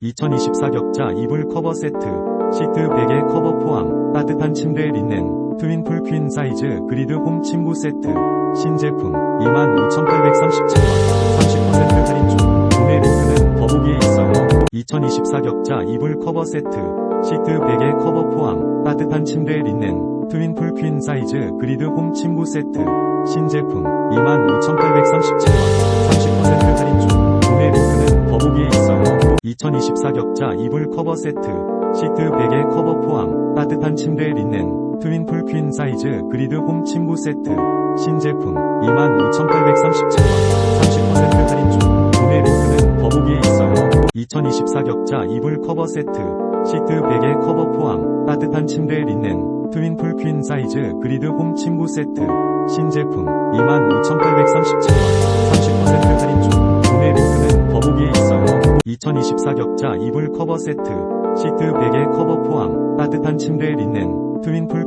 2024 격자 이불 커버 세트, 시트 베개 커버 포함, 따뜻한 침대 린넨, 트윈풀 퀸 사이즈 그리드 홈 침구 세트, 신제품 25,837원, 30% 할인 중, 구매 링크는 더보기에 있어요. 2024 격자 이불 커버 세트, 시트 베개 커버 포함, 따뜻한 침대 린넨, 트윈풀 퀸 사이즈 그리드 홈 침구 세트, 신제품 25,837원, 2024 격자 이불 커버 세트, 시트 베개 커버 포함, 따뜻한 침대 린넨, 트윈풀 퀸 사이즈 그리드 홈 침구 세트, 신제품 25,837원, 30% 할인 중, 구매 링크는 더보기에 있어요. 2024 격자 이불 커버 세트, 시트 베개 커버 포함, 따뜻한 침대 린넨, 트윈풀 퀸 사이즈 그리드 홈 침구 세트, 신제품 25,837원, 2024 격자 이불 커버 세트, 시트 베개 커버 포함, 따뜻한 침대 린넨, 트윈풀 퀸